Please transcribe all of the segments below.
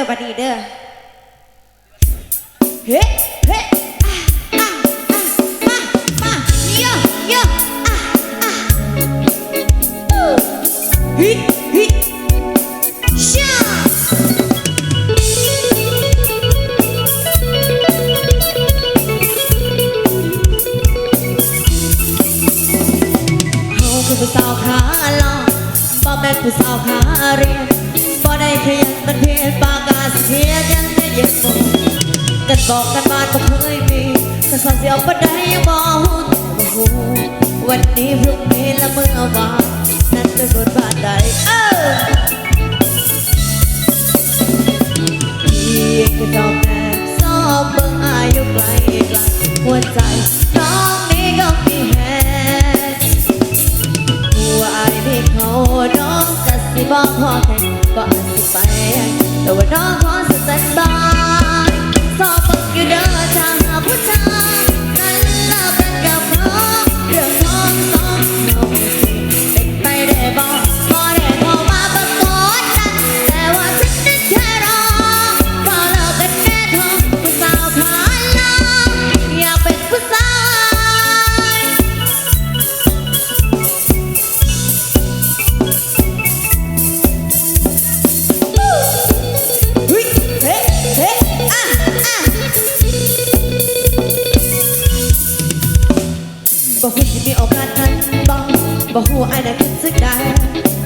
อบัดนี้เด้อ เฮ้เฮ้อะอะอะมามาโยโยอะอะอู้ฮิฮิชาเฮาคือผู้สาวขาลองบ่แม่นผู้สาวขาเรียน บ่ได้ขยันมันเพียนปากกาเสียยังได้เย็นบ่กันบอกกันมาบ่เคยมีกันสอนเสียวบ่ได้ยังบ่ฮู้บ่ฮู้วันนี้พรุ่งนี้และเมื่อวานนั้นเป็นบทบาทใดเออพี่ก็จอมแอบซอบเบิ่งอายุไกลไกลหัวใจน้องนี้ก็มีแฮงหัวอายพี่เขาน้องก็สิ บอกพอแค่ก็อาจสิไปแต่ว่าน้องขอ บอกคุณจะมีโอกาสนั้นบองบอกหัวไอ้ได้คิดสึกได้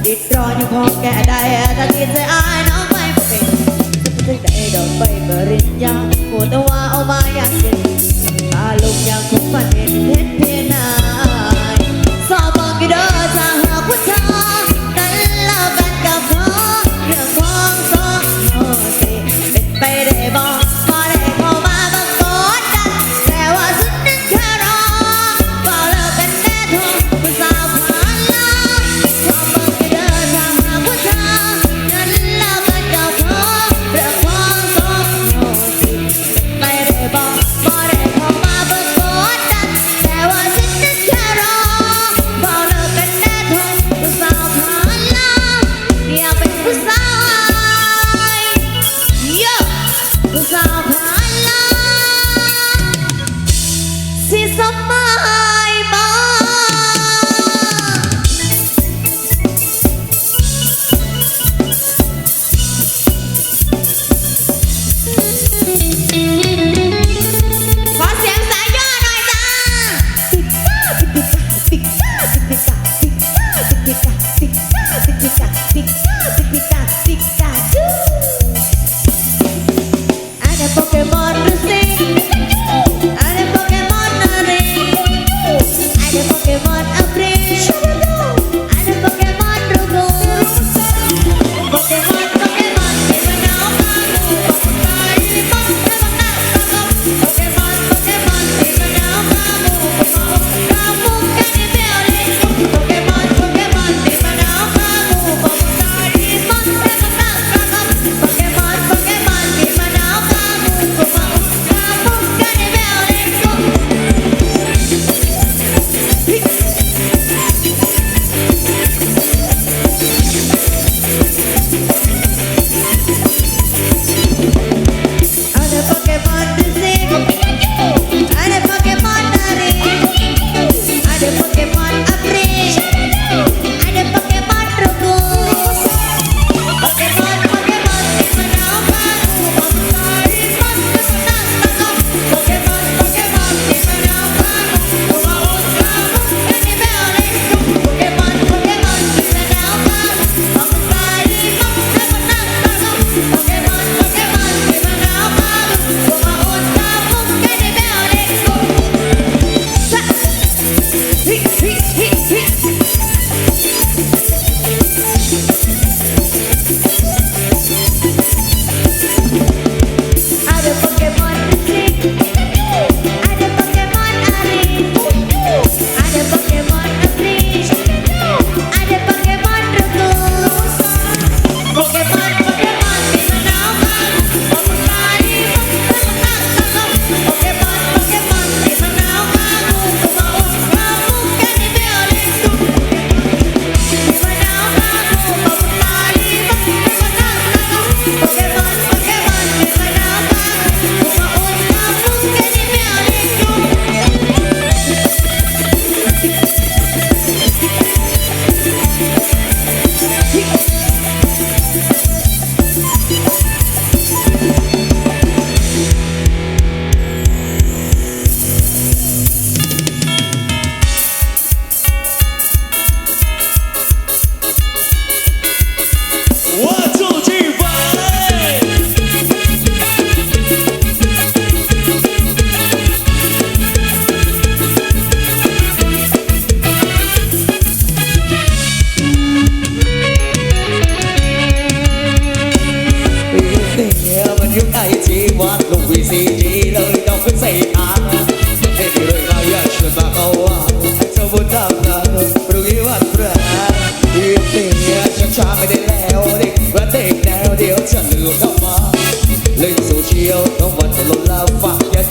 ติดรออยู่พอแก่ได้ถ้าติดใจอ้ายน้องไม่บอกเป็นจะเป็นได้ดอกใบปริญญาหัวตะว่าเอามาอยากเห็นตาลุกอยากคงฝันเห็นเห็นเพียงนายสอบบอกกี่เด้อถ้าหากผู้ชาย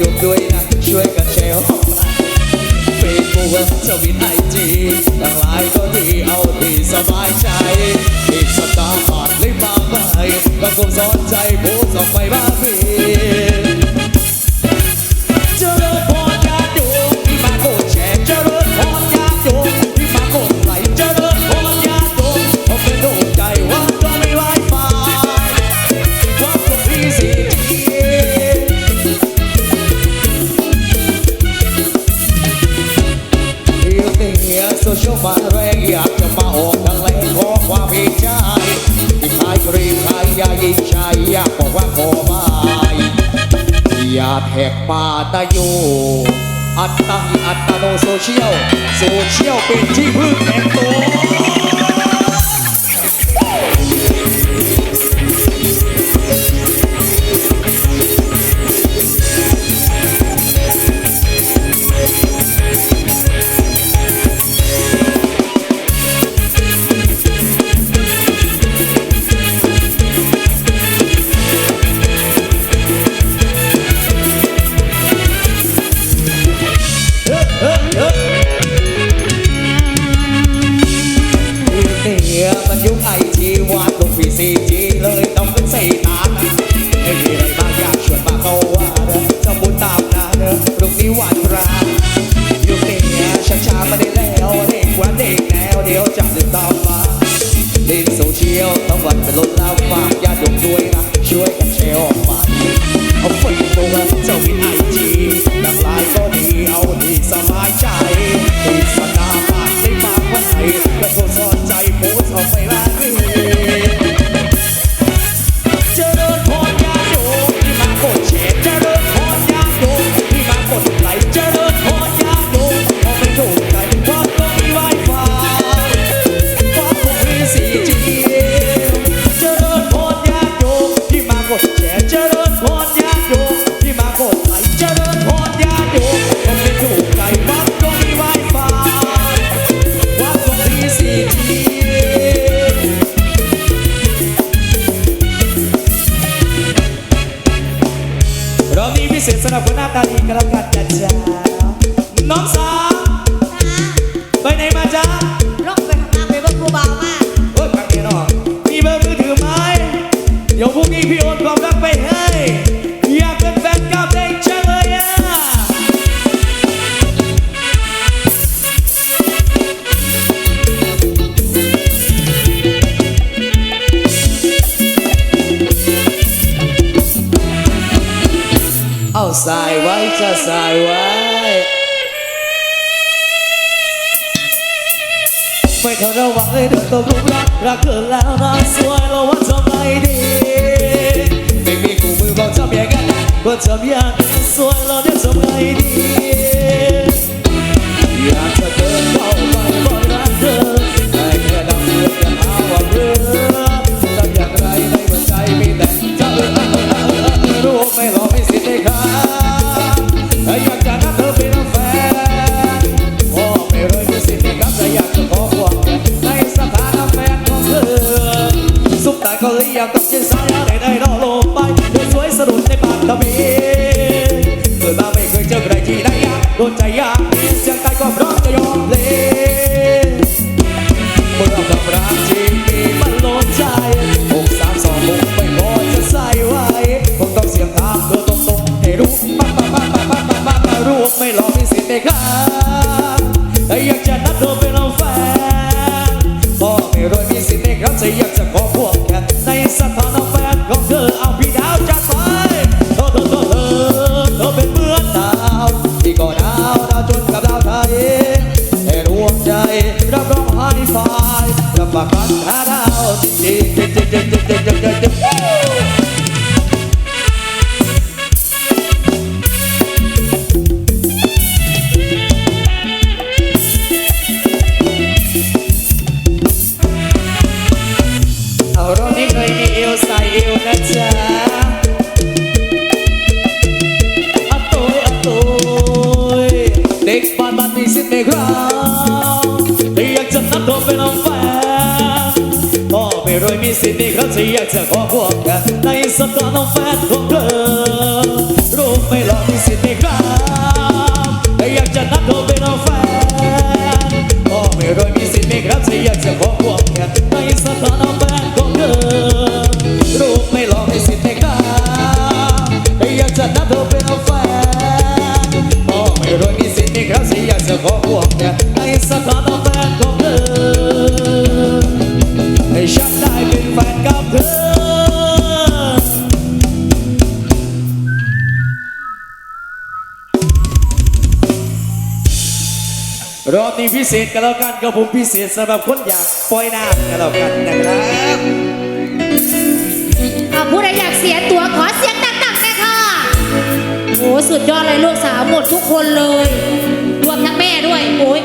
ดูด้วยนะ ช่วยกันแชร์ห้องเฟซบุ๊กทวิตไอจีต่างหลายก็ดีเอาดีสบายใจ อีกสัปดาห์ผ่านเลยมาไปก็คงสอนใจโพสออกไปบ้างพี่ ใจบอกว่าขอบายอย่าแท็กป่าตะโยอัตตังอัตโนโซเชียล โซเชียลเป็นที่พึ่งแห่งตน เนี่ยมันยุคไอจีวาดลงฟีซีจีเลยต้องเป็นสีตานะไม่มีอะไรบางอยากชวนมาเขาว่าเด้อสมุนตามนาเด้อลูกนี้หวานรายุคนี้ช้าช้ามาได้แล้วเด็กวัาเด็กแล้วเดี๋ยวจะเดินตามมาเล่นโซเชียลต้องวันเป็นรถลาวฝากญาติโยมด้วย ก็แล้วกันนะจ๊ะน้องสาวไปไหนมาจ๊ะ ไม่เธอระวังเลยเดินตกลุมรักรักเธนแล้วนะสวยเราว่าจะไมดีไม่มีกูมือบอกจะเปลี่ยนกันว่าทำอย่างนั้นสวยเราเนี่ยทำไมดีอยากจะเดินเข้า งตกยิงสายยาได้ได้นอลงไปเดินสวยสะดุดในปากทวีเกิดมาไม่เคยเจอใครที่ไหนยากโดนใจยากเสียงไก่ก็ร้อง Вісім міграціяця погодка на із законом ветко Румило вісім міграм, як же на долбино фен Омиро вісім міграціяця погодка на із законом ветко Румило вісім міграм, як же на долбино фен Омиро вісім міграціяця погодка на із законом รอบนี้พิเศษกันแล้วกันกับผมพิเศษสำหรับคนอยากปล่อยน้ำกันแล้วกันนะครับเอาผู้ใดอยากเสียตัวขอเสียงดังๆนะคะ โอ้สุดยอดเลยลูกสาวหมดทุกคนเลย รวมทั้งแม่ด้วยโอ้ย